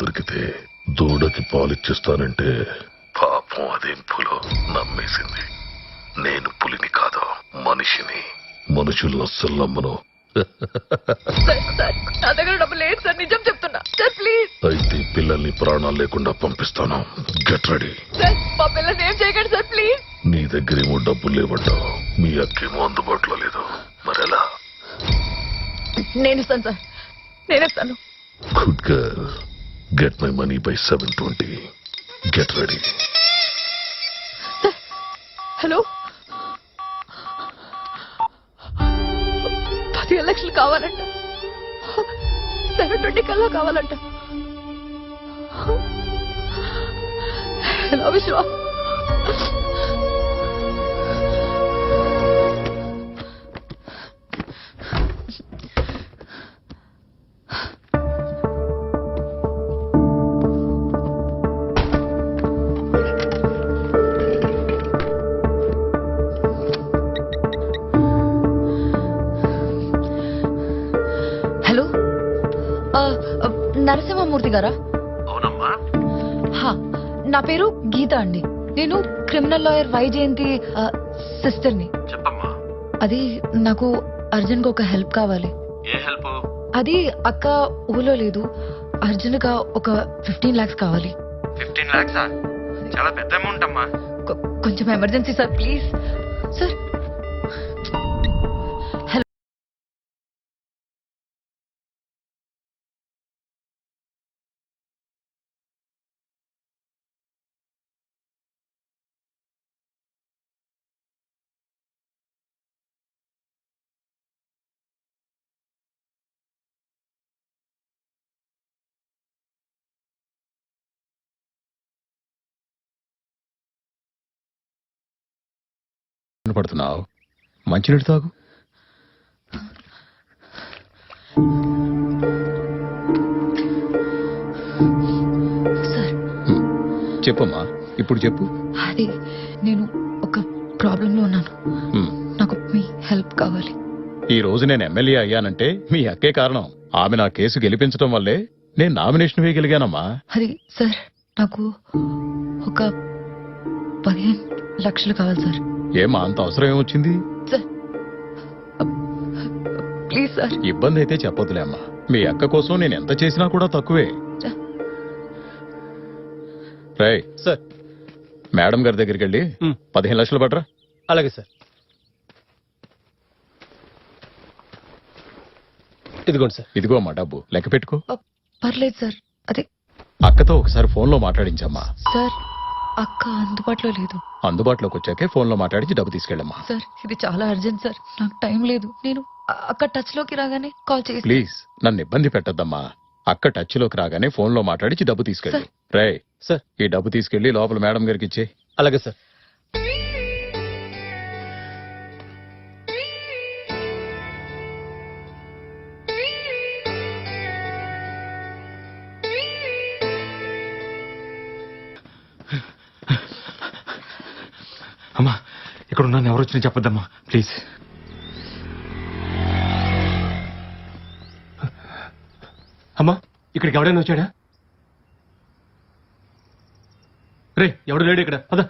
దొరికితే దూడకి పాలిచ్చిస్తానంటే పాపం అదేం పులో నమ్మేసింది. నేను పులిని కాదు మనిషిని. మనుషులను అస్సలు నమ్మను. సార్ సార్ నా దగ్గర డబ్బు లేదు సార్ నిజం చెప్తున్నా. Sir please. అయితే పిల్లల్ని ప్రాణాలు లేకుండా పంపిస్తాను. Get ready. సార్ మా పిల్లల్ని ఏం చేయకండి సార్ ప్లీజ్. నీ దగ్గరేమో డబ్బులు లేవడ్డావు మీ అక్కేమో అందుబాటులో లేదు. మరెలా? నేను ఇస్తాను సార్ నేను ఇస్తాను good girl. Get my money by seven twenty get ready hello పదిహేను లక్షలు కావాలంట. సెవెన్ ట్వంటీ కల్లా కావాలంట. ఎలా విశ్వ. నరసింహమూర్తి గారా? అవునమ్మా. నా పేరు గీత అండి. నేను క్రిమినల్ లాయర్ వైజయంతి ఆ, సిస్టర్ని. చెప్పమ్మా. అది నాకు అర్జున్కి ఒక హెల్ప్ కావాలి. ఏ హెల్ప్? అది అక్క ఊళ్ళో లేదు. అర్జున్గా ఒక ఫిఫ్టీన్ లాక్స్ కావాలి. ఫిఫ్టీన్ లాక్సా? చాలా పెద్ద అమౌంట్ అమ్మా. కొ- కొంచెం ఎమర్జెన్సీ సార్ ప్లీజ్. సార్ పడుతున్నావు? మంచినీళ్ళు తాగు. సార్. చెప్పమ్మా ఇప్పుడు చెప్పు. అది నేను ఒక ప్రాబ్లంలో ఉన్నాను. నాకు మీ హెల్ప్ కావాలి. ఈ రోజు నేను ఎమ్మెల్యే అయ్యానంటే మీ అక్కే కారణం. ఆమె నా కేసు గెలిపించడం వల్లే నేను నామినేషన్ వేయగలిగానమ్మా. అది సార్ నాకు ఒక పదిహేను లక్షలు కావాలి సార్. ఏమా అంత అవసరం ఏమొచ్చింది? సార్. Please sir. ఇబ్బంది అయితే చెప్పొద్దులే అమ్మా. మీ అక్క కోసం నేను ఎంత చేసినా కూడా తక్కువే. సార్. రై సార్. మేడం గారి దగ్గరికి వెళ్ళి. పదిహేను లక్షలు పడరా. అలాగే సార్. ఇదిగోండి సార్. ఇదిగో అమ్మా డబ్బు. లెక్క పెట్టుకో. పర్లేదు సార్. అదే. అక్కతో ఒకసారి ఫోన్లో మాట్లాడించమ్మా. సార్. అక్క అందుబాటులో లేదు. అందుబాటులోకి వచ్చాకే ఫోన్లో మాట్లాడించి డబ్బు తీసుకెళ్ళమ్మా. సార్ ఇది చాలా అర్జెంట్ సార్. నాకు టైం లేదు. నేను అక్క టచ్లోకి రాగానే కాల్ చేసి ప్లీజ్ నన్ను ఇబ్బంది పెట్టద్దమ్మా. అక్క టచ్లోకి రాగానే ఫోన్లో మాట్లాడించి డబ్బు తీసుకెళ్ళి. రే సార్ ఈ డబ్బు తీసుకెళ్ళి లోపల మేడం గారికి ఇచ్చే అలాగే సార్. ఇక్కడ ఉన్నాను ఎవరు వచ్చినా చెప్పొద్దమ్మా. ప్లీజ్ అమ్మా ఇక్కడికి ఎవడైనా వచ్చాడా? రే ఎవడు లేడు ఇక్కడ? పద.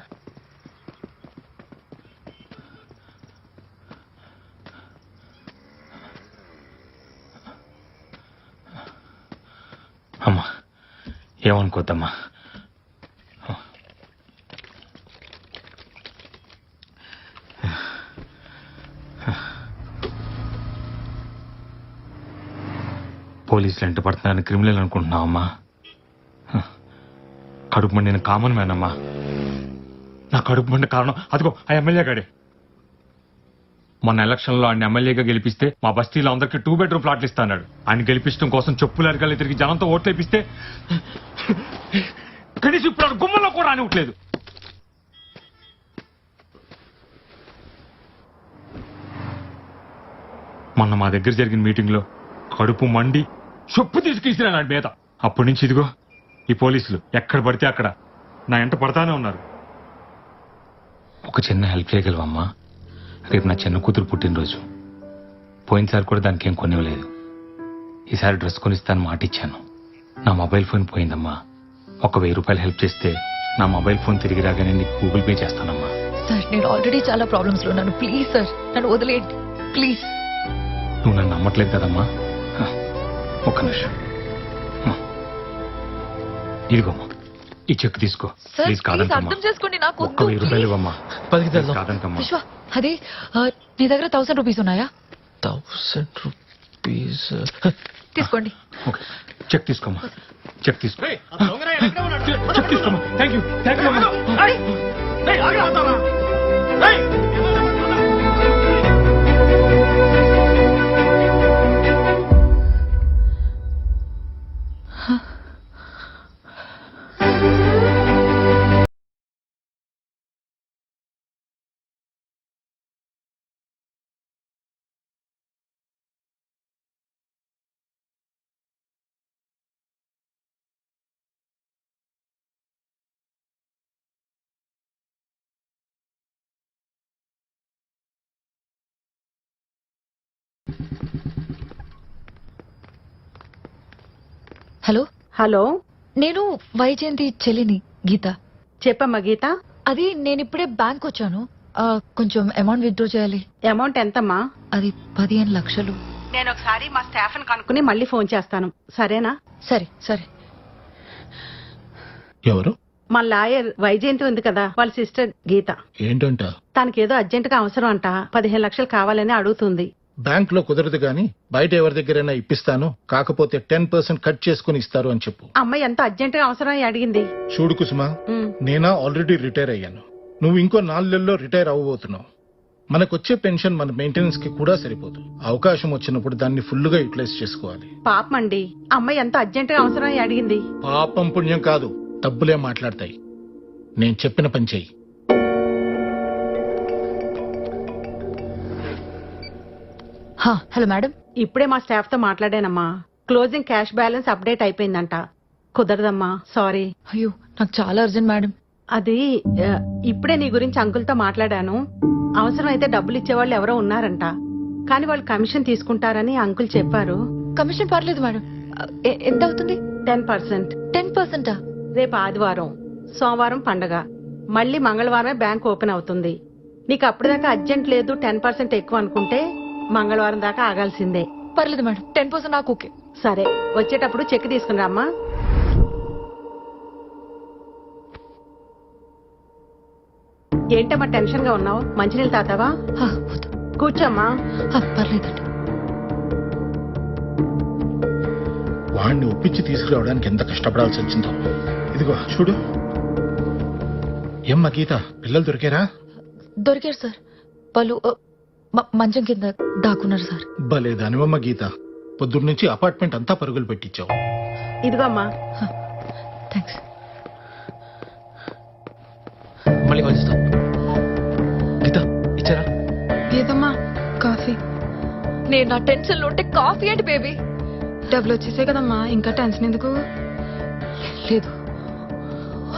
అమ్మా ఏమనుకోద్దమ్మా? పోలీసులు ఎంట పడుతున్నారని క్రిమినల్ అనుకుంటున్నావమ్మా? హ. కడుపు మండిన కామన్ మ్యాన్ అమ్మా నా కడుపు మండి కారణం అదిగో ఆ ఎమ్మెల్యే గాడే మొన్న ఎలక్షన్లో ఆయన ఎమ్మెల్యేగా గెలిపిస్తే మా బస్తీలో అందరికీ టూ బెడ్రూమ్ ప్లాట్లు ఇస్తాడు ఆయన గెలిపించడం కోసం చెప్పులు అరగాలి తిరిగి జనంతో ఓట్లేపిస్తే కనీసం ఇప్పుడు గుమ్మలో కూడా రానివ్వట్లేదు. మొన్న మా దగ్గర జరిగిన మీటింగ్లో కడుపు మండి చొప్పు తీసుకేసిన నా మీద అప్పటి నుంచి ఇదిగో ఈ పోలీసులు ఎక్కడ పడితే అక్కడ నా ఎంట పడతానే ఉన్నారు. ఒక చిన్న హెల్ప్ చేయగలవమ్మా? రేపు నా చిన్న కూతురు పుట్టినరోజు. పోయినసారి కూడా దానికి ఏం కొనివ్వలేదు. ఈసారి డ్రెస్ కొనిస్తాను మాట ఇచ్చాను. నా మొబైల్ ఫోన్ పోయిందమ్మా. ఒక వెయ్యి రూపాయలు హెల్ప్ చేస్తే నా మొబైల్ ఫోన్ తిరిగి రాగానే నీకు గూగుల్ పే చేస్తానమ్మా. సార్ నేను ఆల్రెడీ చాలా ప్రాబ్లమ్స్లో ఉన్నాను. ప్లీజ్ సార్ నన్ను వదిలేయండి. ప్లీజ్. నువ్వు నన్ను నమ్మట్లేదు కదమ్మా? ఒక్క నిమిషం. ఇదిగోమ్మా. ఈ చెక్ తీసుకో. సార్ ప్లీజ్ ప్లీజ్ కాదంటమ్మా. అర్థం చేసుకోండి నాకు ఒక్క వద్దు, వెయ్యి రూపాయలు please. ఇవ్వమ్మా పదికి ప్లీజ్ తెద్దాం. కాదంటమ్మా. విశ్వ అదే ఆ, నీ దగ్గర థౌసండ్ రూపీస్ ఉన్నాయా? Thousand rupees. తీసుకోండి. ఓకే. చెక్ తీసుకోమ్మా. చెక్ తీసుకో. చెక్ తీసుకోమ్మా. థ్యాంక్ యూ థ్యాంక్ యూ అమ్మా. హలో. హలో. నేను వైజయంతి చెల్లిని గీత. చెప్పమ్మా గీత. అది నేను ఇప్పుడే బ్యాంక్ వచ్చాను ఆ, కొంచెం అమౌంట్ విత్డ్రా చేయాలి. అమౌంట్ ఎంతమ్మా? అది పదిహేను లక్షలు. నేను ఒకసారి మా స్టాఫ్ కనుక్కుని మళ్ళీ ఫోన్ చేస్తాను. సరేనా? సరే సరే. ఎవరు? మా లాయర్ వైజయంతి ఉంది కదా వాళ్ళ సిస్టర్ గీత. ఏంటంట? తనకేదో అర్జెంట్గా అవసరం అంట. పదిహేను లక్షలు కావాలని అడుగుతుంది. బ్యాంక్లో కుదరదు గాని బయట ఎవరి దగ్గరైనా ఇప్పిస్తాను. కాకపోతే టెన్ పర్సెంట్ కట్ చేసుకుని ఇస్తారు అని చెప్పు. అమ్మాయి ఎంత అర్జెంట్గా అవసరం అడిగింది. చూడు కుసుమా నేనా ఆల్రెడీ రిటైర్ అయ్యాను. నువ్వు ఇంకో నాలుగేళ్ళలో రిటైర్ అవ్వబోతున్నావు. మనకొచ్చే పెన్షన్ మన మెయింటెనెన్స్కి కూడా సరిపోదు. అవకాశం వచ్చినప్పుడు దాన్ని ఫుల్గా యూటిలైజ్ చేసుకోవాలి. పాపం అండి అమ్మాయి ఎంత అర్జెంట్గా అవసరం అడిగింది. పాపం పుణ్యం కాదు డబ్బులే మాట్లాడతాయి. నేను చెప్పిన పని చెయ్యి. Hello madam. ఇప్పుడే మా స్టాఫ్తో మాట్లాడానమ్మా. క్లోజింగ్ క్యాష్ బ్యాలెన్స్ అప్డేట్ అయిపోయిందంట. కుదరదమ్మా సారీ. అయ్యో నాకు చాలా అర్జెంట్ మేడం. అది ఆ, ఇప్పుడే నీ గురించి అంకుల్తో మాట్లాడాను. అవసరం అయితే డబ్బులు ఇచ్చేవాళ్ళు ఎవరో ఉన్నారంట. కానీ వాళ్ళు కమిషన్ తీసుకుంటారని అంకుల్ చెప్పారు. కమిషన్ పర్లేదు మేడం. ఎ- ఎంత అవుతుంది? Ten percent. టెన్ పర్సెంటా? రేపు ఆదివారం సోమవారం పండగ. మళ్ళీ మంగళవారం బ్యాంక్ ఓపెన్ అవుతుంది. నీకు అప్పటిదాకా అర్జెంట్ లేదు టెన్ పర్సెంట్ ఎక్కువ అనుకుంటే మంగళవారం దాకా ఆగాల్సిందే. పర్లేదు మేడం. టెన్ పర్సెంట్ నాకు ఓకే. సరే వచ్చేటప్పుడు చెక్ తీసుకుని అమ్మా ఏంటమ్మా టెన్షన్గా ఉన్నావు? మంచినీళ్ళు తాతావా? హా, వద్దు. కూర్చోమ్మా. హా, పర్లేదండి. వాడిని ఒప్పించి తీసుకురావడానికి ఎంత కష్టపడాల్సి వచ్చిందో. ఇదిగో చూడు. ఏమ్మా గీత పిల్లలు దొరికారా? దొరికారు సార్. వాళ్ళు మ- మంచం కింద దాక్కున్నారు సార్. భలే దానివమ్మ గీత. పొద్దున్నుంచి అపార్ట్మెంట్ అంతా పరుగులు పెట్టించావు. ఇదిగో అమ్మా థ్యాంక్స్ మళ్ళీ కాల్ చేస్తా. గీత ఇచ్చారా? లేదమ్మా కాఫీ. నేను నా టెన్షన్లో ఉంటే కాఫీ ఏంటి బేబీ. డబ్బులు వచ్చేసాయి కదమ్మా ఇంకా టెన్షన్ ఎందుకు? లేదు.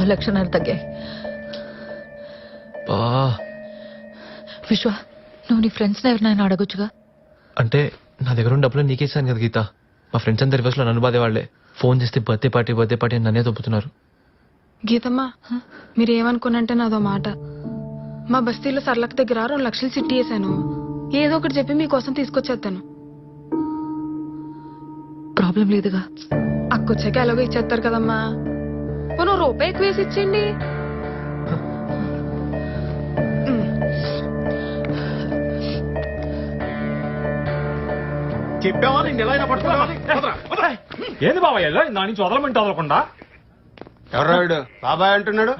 లక్షణాలు తగ్గాయి. బా. విశ్వ నువ్వు నీ ఫ్రెండ్స్ ఎవరినైనా అడగొచ్చుగా? అంటే నా దగ్గర ఉన్న డబ్బులు నీకేసాను కదా గీత. మా ఫ్రెండ్స్ అందరి రివర్స్లో నన్ను బాధే వాళ్ళే. ఫోన్ చేస్తే బర్త్డే పార్టీ బర్త్డే పార్టీ అని నన్నే దొబ్బుతున్నారు గీతమ్మా మీరు ఏమనుకున్నంటే నాదో మాట. మా బస్తీలో సర్లక్ దగ్గర రెండు లక్షలు చిట్టి వేసాను ఏదో ఒకటి చెప్పి మీకోసం తీసుకొచ్చేస్తాను. ప్రాబ్లం లేదుగా. అక్కొచ్చాక ఎలాగో ఇచ్చేస్తారు కదమ్మా. రూపాయి ఎక్కువ వేసి ఇచ్చేయండి. ఏంది బాబాయ్? నా నుంచి వదలమంటే వదలకుండా? ఎవరాడు బాబాయ్ అంటున్నాడు?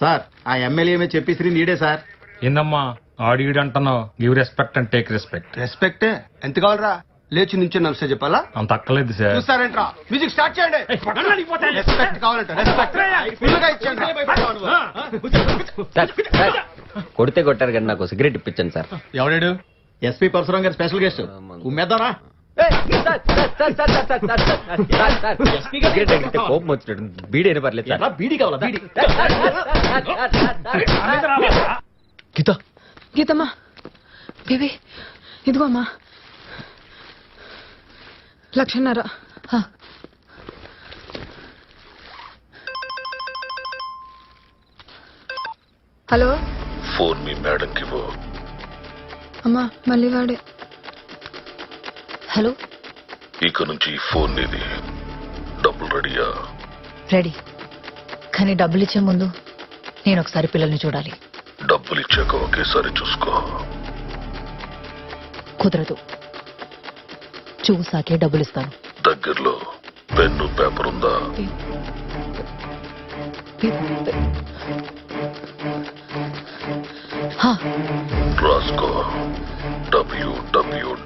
సార్ ఆ ఎమ్మెల్యే చెప్పేసి నీడే సార్. ఏందమ్మా ఆడియుడు అంటున్నావు give respect and take respect రెస్పెక్టే ఎంత కావాలరా? లేచి నుంచి నడుస్తా చెప్పాలా? అంత అక్కర్లేదు సార్. చూస్తారేంట్రా? మ్యూజిక్ స్టార్ట్ చేయండి. రెస్పెక్ట్ కావాలంట రెస్పెక్ట్ ఫుల్గా ఇచ్చేయండి కొడితే కొట్టారు కానీ నాకు సిగరెట్ ఇప్పించండి సార్. ఎవడాడు? ఎస్పీ పరశురాం గారి స్పెషల్ గెస్ట్. ఉమ్మేద్దారా సిగరెట్ అంటే కోపం వచ్చినట్టు బీడి అయిన పర్లేదు సార్. బీడి కావాలా బీడి గీత. గీతమ్మా. బేబీ ఇదిగో అమ్మా లక్షన్నర హలో. ఫోన్ మీ మేడంకి అమ్మా మళ్ళీ వాడే. హలో? ఇక నుంచి ఈ ఫోన్ నీది డబ్బులు రెడీయా? రెడీ. కానీ డబ్బులు ఇచ్చే ముందు నేను ఒకసారి పిల్లల్ని చూడాలి. డబ్బులు ఇచ్చాక ఒకేసారి చూసుకో. కుదరదు. చూసాకే డబ్బులు ఇస్తాను. దగ్గరలో పెన్ను పేపర్ ఉందా? రాసుకో. W W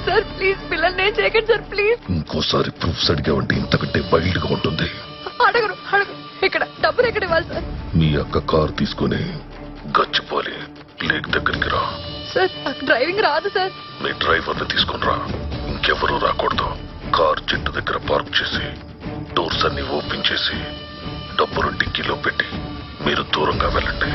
please sir please పిల్లల్ని ఏం చేయకండి సార్ ప్లీజ్. ఇంకోసారి ప్రూఫ్స్ అడిగావంటే ఇంతకంటే వైల్డ్గా ఉంటుంది. అడగరు అడగరు ఇక్కడ డబ్బులు ఎక్కడ ఇవ్వాలి సార్? మీ అక్క కారు తీసుకుని గచ్చిపోలి లేక్ దగ్గరికి రా. సార్ నాకు డ్రైవింగ్ రాదు సార్. మీ డ్రైవర్ని తీసుకుని రా. ఇంకెవరూ రాకూడదు. కార్ చెట్టు దగ్గర పార్క్ చేసి డోర్స్ అన్ని ఓపెన్ చేసి డబ్బులు డిక్కీలో పెట్టి మీరు దూరంగా వెళ్ళండి.